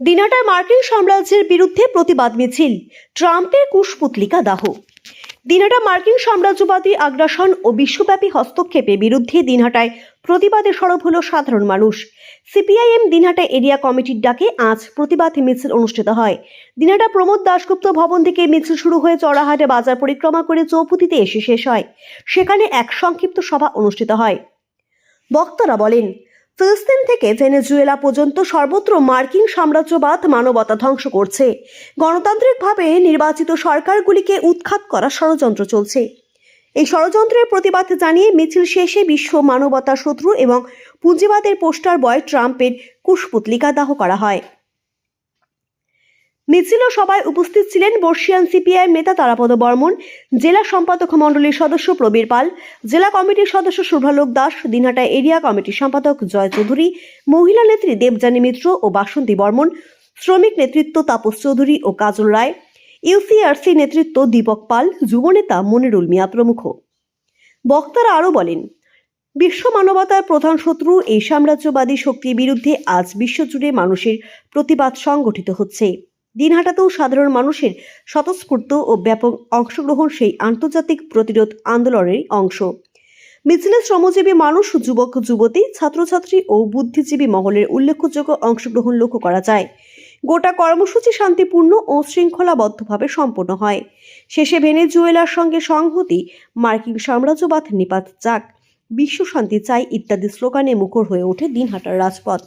দিনাটায় মার্কিন সাম্রাজ্যের বিরুদ্ধে প্রতিবাদ মিছিল, ট্রাম্পের কুশপুতলিকা দাহ। দিনহাটা মার্কিন সাম্রাজ্যবাদী আগ্রাসন ও বিশ্বব্যাপী হস্তক্ষেপের বিরুদ্ধে দিনহাটায় প্রতিবাদে সরব হল সাধারণ মানুষ। সিপিআইএম দিনহাটা এরিয়া কমিটির ডাকে আজ প্রতিবাদ মিছিল অনুষ্ঠিত হয়। দিনহাটা প্রমোদ দাশগুপ্ত ভবন থেকে মিছিল শুরু হয়ে চড়াহাটে বাজার পরিক্রমা করে চৌপতিতে এসে শেষ হয়। সেখানে এক সংক্ষিপ্ত সভা অনুষ্ঠিত হয়। বক্তারা বলেন ফিলিস্তিন থেকে ভেনেজুয়েলা পর্যন্ত সর্বত্র মার্কিন সাম্রাজ্যবাদ মানবতা ধ্বংস করছে। গণতান্ত্রিকভাবে নির্বাচিত সরকারগুলিকে উৎখাত করার ষড়যন্ত্র চলছে। এই ষড়যন্ত্রের প্রতিবাদ জানিয়ে মিছিল শেষে বিশ্ব মানবতা শত্রু এবং পুঁজিবাদের পোস্টার বয় ট্রাম্পের কুশপুতলিকা দাহ করা হয়। মিছিল সভায় উপস্থিত ছিলেন বর্ষিয়ান সিপিআই নেতা তারাপদ বর্মন, জেলা সম্পাদক মণ্ডলীর সদস্য প্রবীর পাল, জেলা কমিটির সদস্য শুভ্রালোক দাস, দিনহাটা এরিয়া কমিটির সম্পাদক জয় চৌধুরী, মহিলা নেত্রী দেবযানী মিত্র ও বাসন্তী বর্মন, শ্রমিক নেতৃত্ব তাপস চৌধুরী ও কাজল রায় ইউসিআরসি নেতৃত্ব দীপক পাল যুবনেতা মনিরুল মিয়া প্রমুখ। বক্তারা আরও বলেন, বিশ্ব মানবতার প্রধান শত্রু এই সাম্রাজ্যবাদী শক্তির বিরুদ্ধে আজ বিশ্বজুড়ে মানুষের প্রতিবাদ সংগঠিত হচ্ছে। দিনহাটাতেও সাধারণ মানুষের স্বতঃস্ফূর্ত ও ব্যাপক অংশগ্রহণ সেই আন্তর্জাতিক প্রতিরোধ আন্দোলনের অংশ। মিছিলে শ্রমজীবী মানুষ, যুবক, যুবতী, ছাত্রছাত্রী ও বুদ্ধিজীবী মহলের উল্লেখযোগ্য অংশগ্রহণ লক্ষ্য করা যায়। গোটা কর্মসূচি শান্তিপূর্ণ ও শৃঙ্খলাবদ্ধভাবে সম্পন্ন হয়। শেষে ভেনেজুয়েলার সঙ্গে সংহতি, মার্কিন সাম্রাজ্যবাদ নিপাত যাক, বিশ্ব শান্তি চাই ইত্যাদি স্লোগানে মুখর হয়ে ওঠে দিনহাটার রাজপথ।